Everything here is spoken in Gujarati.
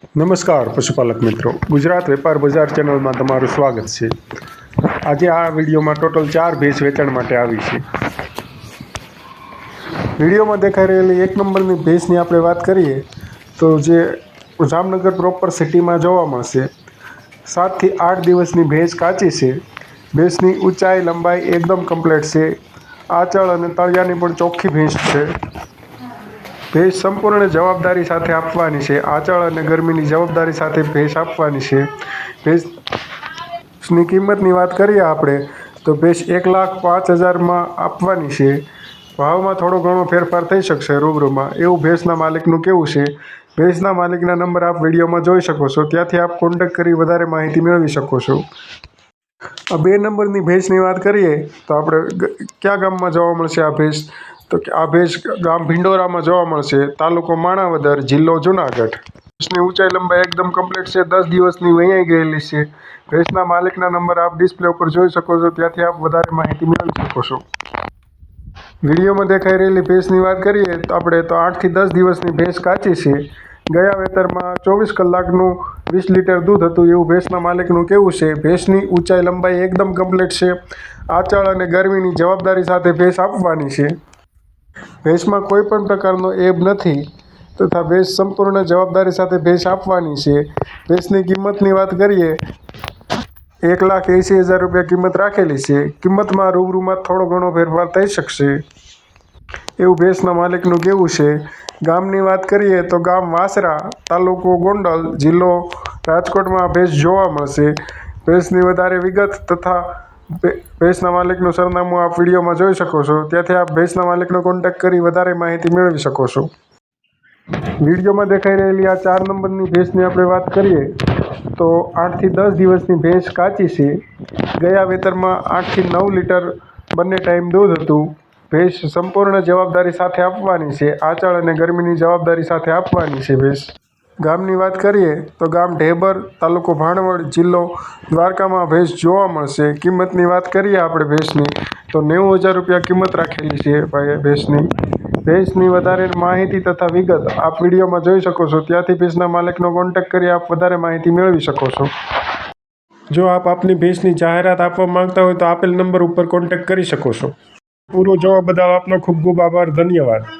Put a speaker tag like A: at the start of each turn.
A: નમસ્કાર, પશુપાલક મિત્રો. ગુજરાત વેપાર બજાર ચેનલમાં તમારું સ્વાગત છે. આજે આ વિડીયોમાં ટોટલ ચાર ભેંસ વેચાણ માટે આવી છે. વિડીયોમાં દેખાઈ રહેલી એક નંબરની ભેંસની આપણે વાત કરીએ, તો જે જામનગર પ્રોપર સિટીમાં જોવા મળશે. સાતથી આઠ દિવસની ભેંસ કાચી છે. ભેંસની ઊંચાઈ, લંબાઈ એકદમ કમ્પ્લીટ છે. આચળ અને તળિયાની પણ ચોખ્ખી ભેંસ છે. ભેંસ સંપૂર્ણ જવાબદારી સાથે આપવાની છે. આંચળ અને ગરમીની જવાબદારી સાથે ભેંસ આપવાની છે. ભેંસની કિંમતની વાત કરીએ આપણે, તો ભેંસ એક લાખ પાંચ હજારમાં આપવાની છે. ભાવમાં થોડો ઘણો ફેરફાર થઈ શકશે રૂબરૂમાં. એવું ભેંસના માલિકનું કેવું છે? ભેંસના માલિકના નંબર આપ વિડીયોમાં જોઈ શકો છો. ત્યાંથી આપ કોન્ટેક્ટ કરી વધારે માહિતી મેળવી શકો છો. આ બે નંબરની ભેંસની વાત કરીએ, તો આપણે કયા ગામમાં જોવા મળશે આ ભેંસ તો કે આ ભેજ ગામ ભિંડોરામાં જોવા મળશે. તાલુકો માણાવદર, જિલ્લો જુનાગઢ. ભેંસની ઊંચાઈ લંબાઈ એકદમ કમ્પ્લીટ છે. દસ દિવસની વૈયાઈ ગયેલી છે. ભેંસના માલિકના નંબર આપ ડિસ્પ્લે ઉપર જોઈ શકો છો. ત્યાંથી આપ વધારે માહિતી મેળવી શકો છો. વિડીયોમાં દેખાઈ રહેલી ભેંસની વાત કરીએ તો આપણે તો આઠથી દસ દિવસની ભેંસ કાચી છે. ગયા વેતરમાં ચોવીસ કલાકનું વીસ લીટર દૂધ હતું એવું ભેંસના માલિકનું કેવું છે. ભેંસની ઊંચાઈ લંબાઈ એકદમ કમ્પ્લીટ છે. આચળ અને ગરમીની જવાબદારી સાથે ભેંસ આપવાની છે. ભેંસમાં કોઈ પણ પ્રકારનો એબ નથી તથા ભેંસ સંપૂર્ણ જવાબદારી સાથે ભેંસ આપવાની છે. ભેંસની કિંમતની વાત કરીએ, એક લાખ એંસી હજાર રૂપિયા કિંમત રાખેલી છે. કિંમતમાં રૂબરૂમાં થોડો ઘણો ફેરફાર થઈ શકશે. એવું ભેંસના માલિકનું કેવું છે. ગામની વાત કરીએ તો ગામ વાસરા, તાલુકો ગોંડલ જિલ્લો રાજકોટમાં ભેંસ જોવા મળશે. ભેંસની વધારે વિગત તથા ભેંસના માલિકનું સરનામું આપ વિડીયોમાં જોઈ શકો છો. ત્યાંથી આપ ભેંસના માલિકનો કોન્ટેક્ટ કરી વધારે માહિતી મેળવી શકો છો. વિડીયોમાં દેખાઈ રહેલી આ ચાર નંબરની ભેંસની આપણે વાત કરીએ, તો આઠથી દસ દિવસની ભેંસ કાચી છે. ગયા વેતરમાં આઠથી નવ લીટર બંને ટાઈમ દૂધ હતું. ભેંસ સંપૂર્ણ જવાબદારી સાથે આપવાની છે. આંચળ અને ગરમીની જવાબદારી સાથે આપવાની છે ભેંસ. ગામની વાત કરીએ તો ગામ ઢેબર તાલુકો ભાણવડ જિલ્લો દ્વારકામાં ભેંસ જોવા મળશે. કિંમતની વાત કરીએ આપણે ભેંસની, તો નેવું હજાર રૂપિયા કિંમત રાખેલી છે ભાઈ ભેંસની. ભેંસની વધારે માહિતી તથા વિગત આપ વિડીયોમાં જોઈ શકો છો. ત્યાંથી ભેંસના માલિકનો કોન્ટેક્ટ કરી આપ વધારે માહિતી મેળવી શકો છો. જો આપ આપની ભેંસની જાહેરાત આપવા માંગતા હોય તો આપેલ નંબર ઉપર કોન્ટેક્ટ કરી શકો છો. પૂરો જોવા બદલ આપનો ખૂબ ખૂબ આભાર. ધન્યવાદ.